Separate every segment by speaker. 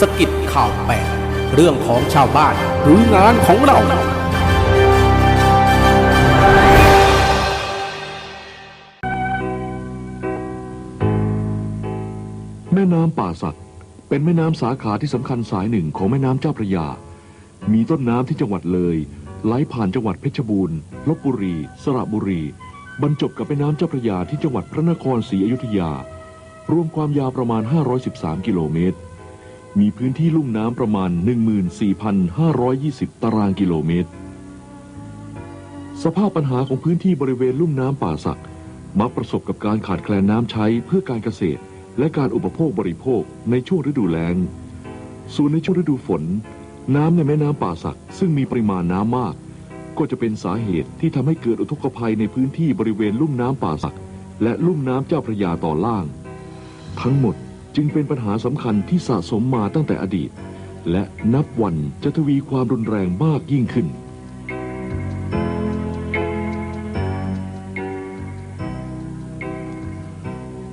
Speaker 1: สกิดข่าวแปลกเรื่องของชาวบ้านหรืองานของเรา
Speaker 2: แม่น้ำป่าสักเป็นแม่น้ำสาขาที่สำคัญสายหนึ่งของแม่น้ำเจ้าพระยา มีต้นน้ำที่จังหวัดเลย ไหลผ่านจังหวัดเพชรบูรณ์ลบบุรี สระบุรี บรรจบกับแม่น้ำเจ้าพระยาที่จังหวัดพระนครศรีอยุธยา รวมความยาวประมาณ 513 กิโลเมตร มีพื้นที่ลุ่มน้ำประมาณ 14,520 ตารางกิโลเมตร สภาพปัญหาของพื้นที่บริเวณลุ่มน้ำป่าสัก มักประสบกับการขาดแคลนน้ำใช้เพื่อการเกษตร และการอุปโภคบริโภคในช่วงฤดูแล้ง ส่วนในช่วงฤดูฝน น้ำในแม่น้ำป่าสัก ซึ่งมีปริมาณน้ำมาก ก็จะเป็นสาเหตุที่ทำให้เกิดอุทกภัยในพื้นที่บริเวณลุ่มน้ำป่าสัก และลุ่มน้ำเจ้าพระยาต่อล่าง ทั้งหมด จึงเป็นปัญหาสำคัญที่สะสมมาตั้งแต่อดีต และนับวันจะทวีความรุนแรงมากยิ่งขึ้น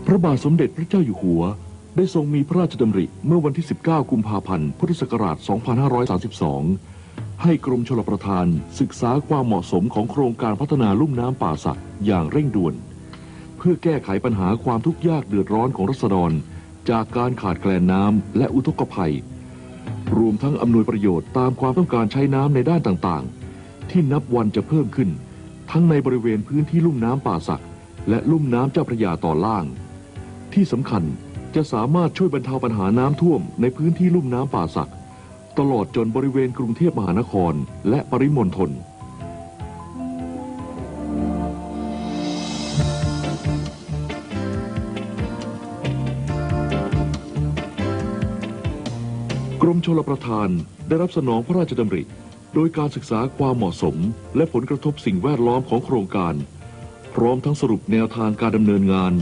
Speaker 2: พระบาทสมเด็จพระเจ้าอยู่หัว ได้ทรงมีพระราชดำริเมื่อวันที่ 19 กุมภาพันธ์ พุทธศักราช 2532 ให้กรมชลประทานศึกษาความเหมาะสมของโครงการพัฒนาลุ่มน้ำป่าสักอย่างเร่งด่วน เพื่อแก้ไขปัญหาความทุกข์ยากเดือดร้อนของรัษฎร จากการขาดแคลนน้ำและอุทกภัย รวมทั้งอำนวยประโยชน์ตามความต้องการใช้น้ำในด้านต่างๆ ที่นับวันจะเพิ่มขึ้น ทั้งในบริเวณพื้นที่ลุ่มน้ำป่าสัก และลุ่มน้ำเจ้าพระยาต่อล่าง ที่สำคัญจะสามารถช่วยบรรเทาปัญหาน้ำท่วมในพื้นที่ลุ่มน้ำป่าสัก ตลอดจนบริเวณกรุงเทพมหานครและปริมณฑล ชลประทานได้รับสนองพระราชดำริ โดยการศึกษาความเหมาะสม และผลกระทบสิ่งแวดล้อมของโครงการ พร้อมทั้งสรุปแนวทางการดำเนินงาน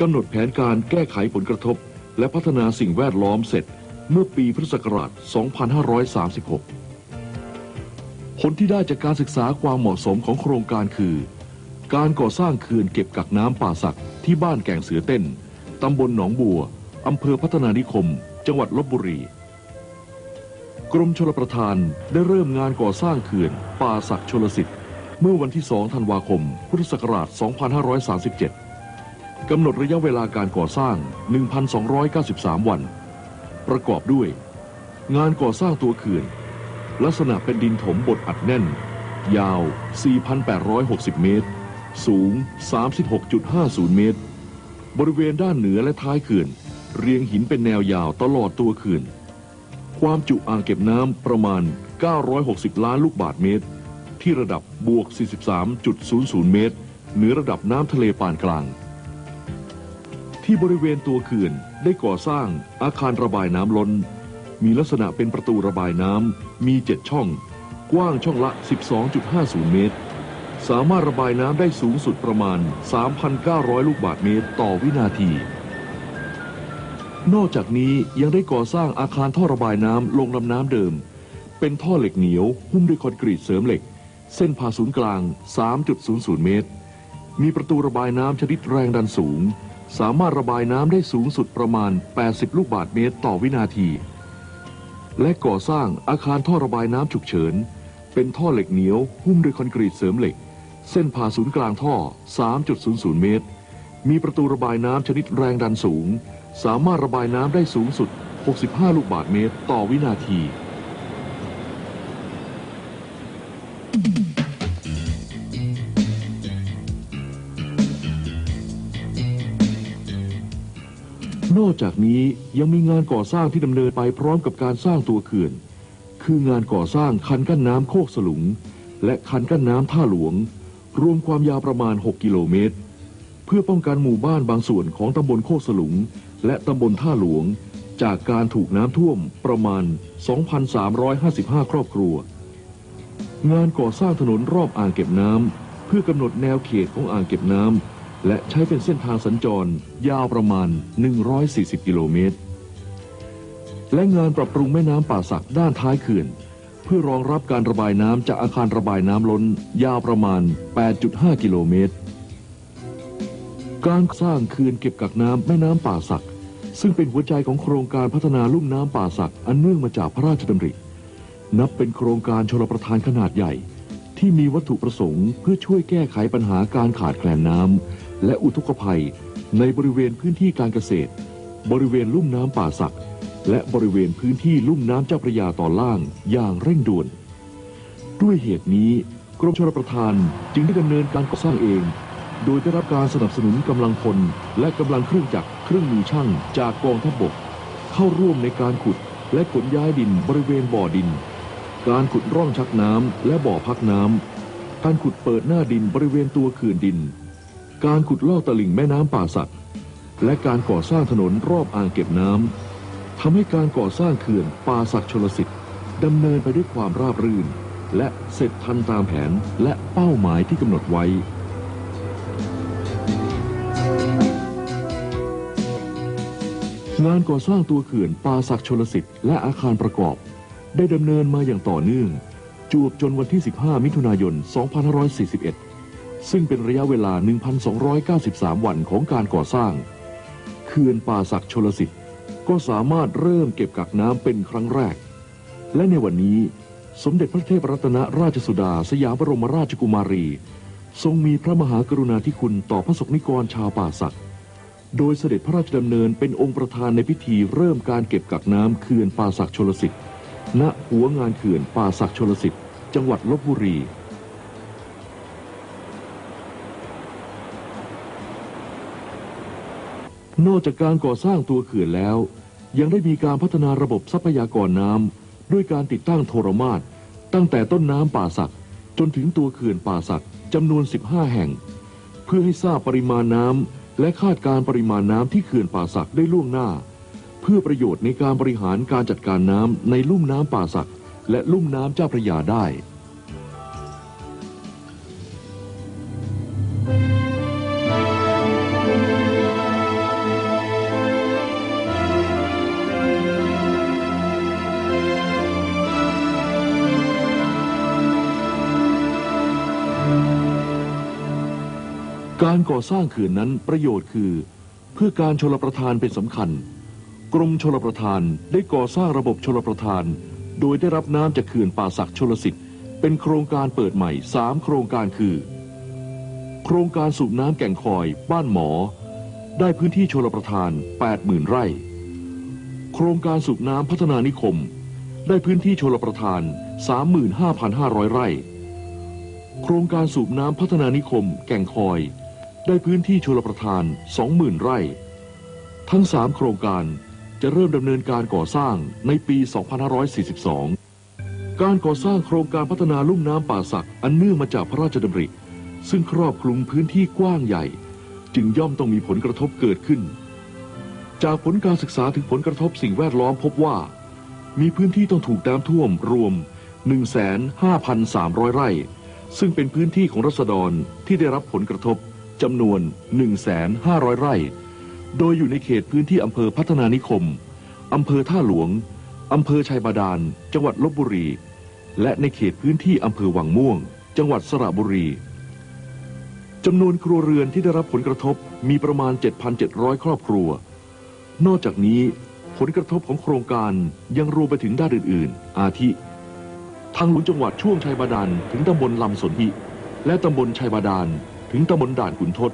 Speaker 2: กำหนดแผนการแก้ไขผลกระทบ และพัฒนาสิ่งแวดล้อมเสร็จเมื่อปีพุทธศักราช 2536 ผลที่ได้จากการศึกษาความเหมาะสมของโครงการคือ การก่อสร้างเขื่อนเก็บกักน้ำป่าสักที่บ้านแก่งเสือเต้น ตำบลหนองบัว อำเภอพัฒนานิคม จังหวัดลบบุรี กรมชลประทานได้เริ่มงานก่อสร้างเขื่อน ป่าสักชลสิทธิ์ เมื่อวันที่ 2 ธันวาคม พุทธศักราช 2537 กำหนดระยะเวลาการก่อสร้าง 1,293 วัน ประกอบด้วย งานก่อสร้างตัวเขื่อน ลักษณะเป็นดินถมบดอัดแน่น ยาว 4,860 เมตร สูง 36.50 เมตร บริเวณด้านเหนือและท้ายเขื่อน เรียงหินเป็นแนวยาวตลอดตัวเขื่อน ความจุอ่างเก็บน้ำประมาณ 960 ล้านลูกบาศก์เมตร ที่ระดับบวก 43.00 เมตร เหนือระดับน้ำทะเลปานกลาง ที่บริเวณตัวเขื่อนได้ก่อสร้างอาคารระบายน้ำล้น มีลักษณะเป็นประตูระบายน้ำมี 7 ช่อง กว้างช่องละ 12.50 เมตร สามารถระบายน้ำได้สูงสุดประมาณ 3,900 ลูกบาศก์เมตรต่อวินาที นอกจากนี้ยังได้ก่อสร้างอาคารท่อระบายน้ำลงลำน้ำเดิม เป็นท่อเหล็กเหนียวหุ้มด้วยคอนกรีตเสริมเหล็ก เส้นผ่าศูนย์กลาง 3.00 เมตร มีประตูระบายน้ำชนิดแรงดันสูง สามารถระบายน้ำได้สูงสุดประมาณ 80 ลูกบาศก์เมตรต่อวินาที และก่อสร้างอาคารท่อระบายน้ำฉุกเฉิน เป็นท่อเหล็กเหนียวหุ้มด้วยคอนกรีตเสริมเหล็ก เส้นผ่าศูนย์กลางท่อ 3.00 เมตร มีประตูระบายน้ำชนิดแรงดันสูง สามารถระบายน้ำได้สูงสุด 65 ลูกบาศก์เมตรต่อวินาที นอกจากนี้ยังมีงานก่อสร้างที่ดำเนินไปพร้อมกับการสร้างตัวเขื่อน คืองานก่อสร้างคันกั้นน้ำโคกสลุง และคันกั้นน้ำท่าหลวง รวมความยาวประมาณ 6 กิโลเมตร พื่อป้องกันหมู่บ้านบางส่วนของตำบลโคกสลุง และตำบลท่าหลวง จากการถูกน้ำท่วมประมาณ 2,355 ครอบครัว งานก่อสร้างถนนรอบอ่างเก็บน้ำเพื่อกำหนดแนวเขตของอ่างเก็บน้ำและใช้เป็นเส้นทางสัญจรยาวประมาณ 140 กิโลเมตร และงานปรับปรุงแม่น้ำป่าสักด้านท้ายเขื่อนเพื่อรองรับการระบายน้ำจากอาคารระบายน้ำล้นยาวประมาณ 8.5 กิโลเมตร การสร้างเขื่อนเก็บกักน้ำแม่น้ำป่าสัก ซึ่งเป็นหัวใจของโครงการพัฒนาลุ่มน้ำป่าสัก อันเนื่องมาจากพระราชดำริ นับเป็นโครงการชลประทานขนาดใหญ่ ที่มีวัตถุประสงค์ เพื่อช่วยแก้ไขปัญหาการขาดแคลนน้ำและอุทกภัย ในบริเวณพื้นที่การเกษตร บริเวณลุ่มน้ำป่าสัก และบริเวณพื้นที่ลุ่มน้ำเจ้าพระยาตอนล่างอย่างเร่งด่วน ด้วยเหตุนี้กรมชลประทานจึงได้ดำเนินการก่อสร้างเอง โดยได้รับการสนับสนุนกำลังพลและกำลังเครื่องจักรเครื่องมือช่างจากกองทัพบก เข้าร่วมในการขุดและขนย้ายดินบริเวณบ่อดิน การขุดร่องชักน้ำและบ่อพักน้ำการขุดเปิดหน้าดินบริเวณตัวเขื่อนดิน การขุดลอกตลิ่งแม่น้ำป่าสักและการก่อสร้างถนนรอบอ่างเก็บน้ำทำให้การก่อสร้างเขื่อนป่าสักชลสิทธิ์ดำเนินไปด้วยความราบรื่น และเสร็จทันตามแผนและเป้าหมายที่กำหนดไว้ งานก่อสร้างตัวเขื่อนป่าสักชลสิทธิ์และอาคารประกอบ ได้ดำเนินมาอย่างต่อเนื่อง จวบจนวันที่ 15 มิถุนายน 2541 ซึ่งเป็นระยะเวลา 1,293 วันของการก่อสร้าง เขื่อนป่าสักชลสิทธิ์ก็สามารถเริ่มเก็บกักน้ำเป็นครั้งแรก และในวันนี้สมเด็จพระเทพรัตนราชสุดาสยามบรมราชกุมารี ทรงมีพระมหากรุณาธิคุณต่อพระสงฆ์นิกรชาวป่าสักด์ โดยเสด็จพระราชดำเนินเป็นองค์ประธานในพิธีเริ่มการเก็บกักน้ำเขื่อนป่าสักชลสิทธิ์ ณ หัวงานเขื่อนป่าสักชลสิทธิ์ จังหวัดลบบุรี นอกจากการก่อสร้างตัวเขื่อนแล้ว ยังได้มีการพัฒนาระบบทรัพยากรน้ำด้วยการติดตั้งโทรมาตตั้งแต่ต้นน้ำป่าสักจนถึงตัวเขื่อนป่าสักจำนวน 15 แห่ง เพื่อให้ทราบปริมาณน้ำ และคาดการปริมาณน้ำที่เขื่อนป่าสักได้ล่วงหน้า เพื่อประโยชน์ในการบริหารการจัดการน้ำในลุ่มน้ำป่าสักและลุ่มน้ำเจ้าพระยาได้ สร้างเขื่อนนั้นประโยชน์คือ เพื่อการชลประทานเป็นสำคัญ กรมชลประทานได้ก่อสร้างระบบชลประทาน โดยได้รับน้ำจากเขื่อนป่าสักชลสิทธิ์เป็นโครงการเปิดใหม่ 3 โครงการคือ โครงการสูบน้ำแก่งคอย บ้านหมอ ได้พื้นที่ชลประทาน 80,000 ไร่ โครงการสูบน้ำพัฒนานิคม ได้พื้นที่ชลประทาน 35,500 ไร่ โครงการสูบน้ำพัฒนานิคม แก่งคอย ได้พื้นที่ชลประทาน 20,000 ไร่ ทั้ง 3 โครงการจะเริ่มดำเนินการก่อสร้างในปี 2542 การก่อสร้างโครงการพัฒนาลุ่มน้ำป่าสักอันเนื่องมาจากพระราชดำริ ซึ่งครอบคลุมพื้นที่กว้างใหญ่ จึงย่อมต้องมีผลกระทบเกิดขึ้น จากผลการศึกษาถึงผลกระทบสิ่งแวดล้อมพบว่า มีพื้นที่ต้องถูกน้ำท่วมรวม 15,300 ไร่ ซึ่งเป็นพื้นที่ของรัษฎรที่ได้รับผลกระทบ จำนวน 1,500 ไร่ โดยอยู่ในเขตพื้นที่อำเภอพัฒนานิคม อำเภอท่าหลวง อำเภอชัยบาดาล จังหวัดลบบุรี และในเขตพื้นที่อำเภอวังม่วง จังหวัดสระบุรี จำนวนครัวเรือนที่ได้รับผลกระทบมีประมาณ 7,700 ครอบครัว นอกจากนี้ผลกระทบของโครงการยังรวมไปถึงด้านอื่น ๆ อาทิ ทางหลวงจังหวัดช่วงชัยบาดาลถึงตำบลลำสนธิและตำบลชัยบาดาล ถึงตำบลด่านขุนทด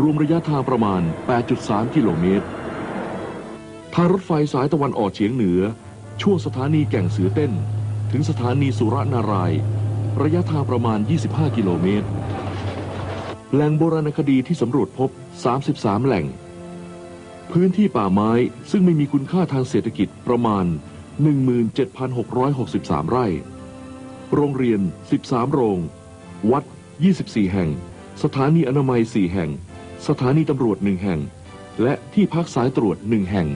Speaker 2: รวมระยะทางประมาณ 8.3 กิโลเมตร ทางรถไฟสายตะวันออกเฉียงเหนือ ช่วงสถานีแก่งเสือเต้น ถึงสถานีสุรนาราย ระยะทางประมาณ 25 กิโลเมตร แหล่งโบราณคดีที่สำรวจพบ 33 แหล่ง พื้นที่ป่าไม้ซึ่งไม่มีคุณค่าทางเศรษฐกิจประมาณ 17,663 ไร่ โรงเรียน 13 โรง วัด 24 แห่ง สถานีอนามัย4แห่ง สถานีตำรวจ1แห่ง และที่พักสายตรวจ1แห่ง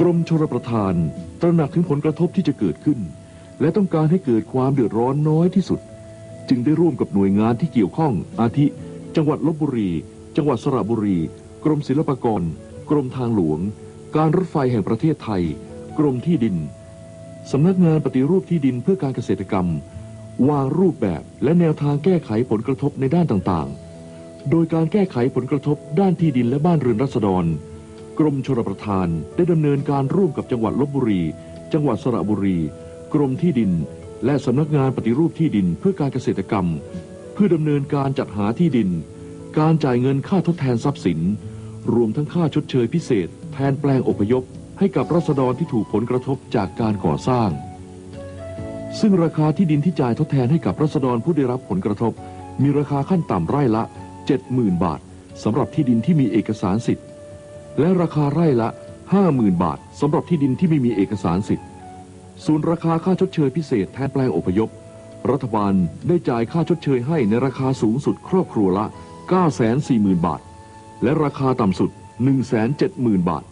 Speaker 2: กรมชลประทาน ตระหนักถึงผลกระทบที่จะเกิดขึ้น และต้องการให้เกิดความเดือดร้อนน้อยที่สุด จึงได้ร่วมกับหน่วยงานที่เกี่ยวข้องอาทิ จังหวัดลบบุรี จังหวัดสระบุรี กรมศิลปากร กรมทางหลวง การรถไฟแห่งประเทศไทย กรมที่ดิน สำนักงานปฏิรูปที่ดินเพื่อการเกษตรกรรม วางรูปแบบและแนวทางแก้ไขผลกระทบในด้านต่างๆ โดยการแก้ไขผลกระทบด้านที่ดินและบ้านเรือนรัษฎร กรมชลประทานได้ดำเนินการร่วมกับจังหวัดลบบุรี จังหวัดสระบุรี กรมที่ดิน และสำนักงานปฏิรูปที่ดินเพื่อการเกษตรกรรม พื่อดำเนินการจัดหาที่ดิน การจ่ายเงินค่าทดแทนทรัพย์สิน รวมทั้งค่าชดเชยพิเศษ แทนแปลงอพยพ ให้กับรัษฎรที่ถูกผลกระทบจากการก่อสร้าง ซึ่งราคาที่ดินที่จ่ายทดแทนให้กับรัษฎรผู้ได้รับผลกระทบ มีราคาขั้นต่ำไร่ละ 70,000 บาทสำหรับที่ดินที่มีเอกสารสิทธิ์ และราคาไร่ละ 50,000 บาทสำหรับที่ดินที่ไม่มีเอกสารสิทธิ์ส่วนราคาค่าชดเชยพิเศษแทนแปลงอพยพ รัฐบาลได้จ่ายค่าชดเชยให้ในราคาสูงสุดครอบครัวละ 940,000 บาท และราคาต่ำสุด 170,000 บาท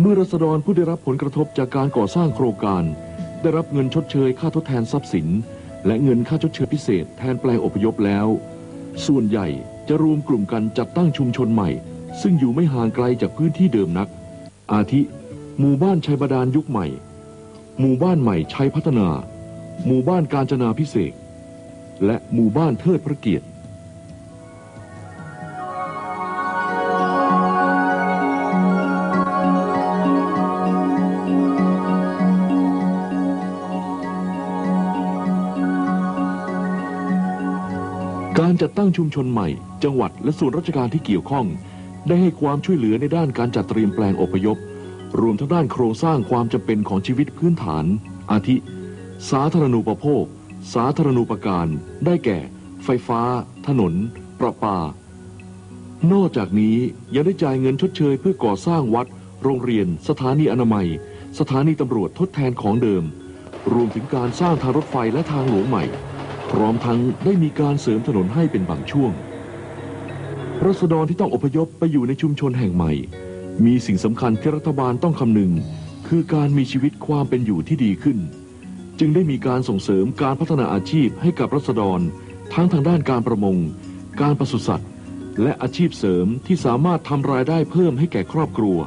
Speaker 2: เมื่อรัษฎรผู้ได้รับผลกระทบจากการก่อสร้างโครงการ ได้รับเงินชดเชยค่าทดแทนทรัพย์สิน และเงินค่าชดเชยพิเศษแทนแปลงอพยพแล้ว ส่วนใหญ่จะรวมกลุ่มกันจัดตั้งชุมชนใหม่ ซึ่งอยู่ไม่ห่างไกลจากพื้นที่เดิมนัก อาทิ หมู่บ้านชัยบาดาลยุคใหม่ หมู่บ้านใหม่ชัยพัฒนา หมู่บ้านการจนาพิเศษและหมู่บ้านเทิดพระเกียรติการจัดตั้งชุมชนใหม่ จังหวัดและส่วนราชการที่เกี่ยวข้อง ได้ให้ความช่วยเหลือในด้านการจัดเตรียมแปลงอพยพ รวมทั้งด้านโครงสร้างความจำเป็นของชีวิตพื้นฐาน อาทิ สาธารณูปโภค สาธารณูปการ ได้แก่ ไฟฟ้า ถนน ประปา นอกจากนี้ยังได้จ่ายเงินชดเชยเพื่อก่อสร้างวัด โรงเรียน สถานีอนามัย สถานีตำรวจทดแทนของเดิม รวมถึงการสร้างทางรถไฟและทางหลวงใหม่ พร้อมทั้งได้มีการเสริมถนนให้เป็นบางช่วงรัษฎรที่ต้องอพยพไปอยู่ในชุมชนแห่งใหม่ มีสิ่งสำคัญที่รัฐบาลต้องคำนึง คือการมีชีวิตความเป็นอยู่ที่ดีขึ้น จึงได้มีการส่งเสริมการพัฒนาอาชีพให้กับรัษฎร ทั้งทางด้านการประมง การปศุสัตว์ และอาชีพเสริมที่สามารถทำรายได้เพิ่มให้แก่ครอบครัว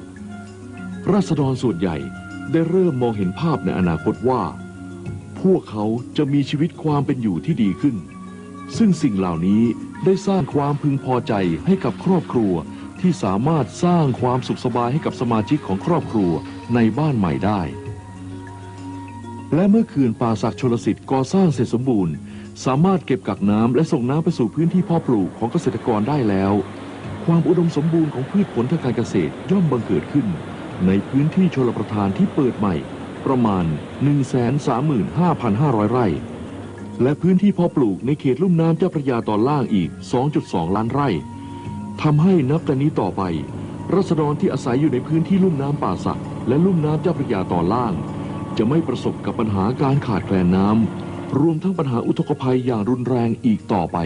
Speaker 2: ราษฎรส่วนใหญ่ได้เริ่มมองเห็นภาพในอนาคตว่า พวกเขาจะมีชีวิตความเป็นอยู่ที่ดีขึ้น ซึ่งสิ่งเหล่านี้ได้สร้างความพึงพอใจให้กับครอบครัวที่สามารถสร้างความสุขสบายให้กับสมาชิกของครอบครัวในบ้านใหม่ได้ และเมื่อเขื่อนป่าศักดิ์ชลสิทธิ์ก่อสร้างเสร็จสมบูรณ์ สามารถเก็บกักน้ำและส่งน้ำไปสู่พื้นที่พาะปลูกของเกษตรกรได้แล้ว ความอุดมสมบูรณ์ของพืชผลทางการเกษตรย่อมบังเกิดขึ้น ในพื้นที่ชลประทานที่เปิดใหม่ ประมาณ 135,500 ไร่ และพื้นที่พาะปลูกในเขตลุ่มน้ำเจ้าพระยาตอนล่างอีก 2.2 ล้านไร่ทำให้นับแต่นี้ต่อไปรัษฎรที่อาศัยอยู่ในพื้นที่ลุ่มน้ำป่าสักและลุ่มน้ำเจ้าพระยาตอนล่าง จะไม่ประสบกับปัญหาการขาดแคลนน้ำรวมทั้งปัญหาอุทกภัยอย่างรุนแรงอีกต่อไป